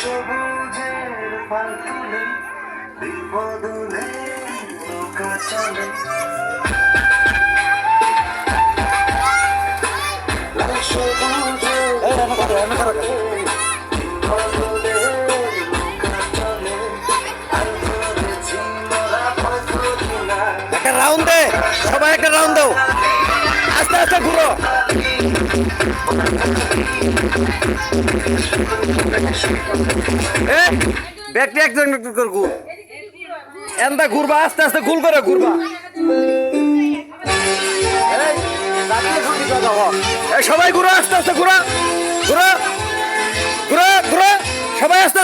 সবুজের পাল তুলে বিপদ নৌকা চলে। একটা রাউন্ড দে সবাই একটা রাউন্ড দাও। ব্যাগটি একজন একজন করে ঘুর এন্দা ঘুরবা, আস্তে আস্তে গুল করে ঘুরবা। সবাই ঘুরো, আস্তে আস্তে ঘুরো। ঘুরো ঘুরো ঘুরো। সবাই আস্তে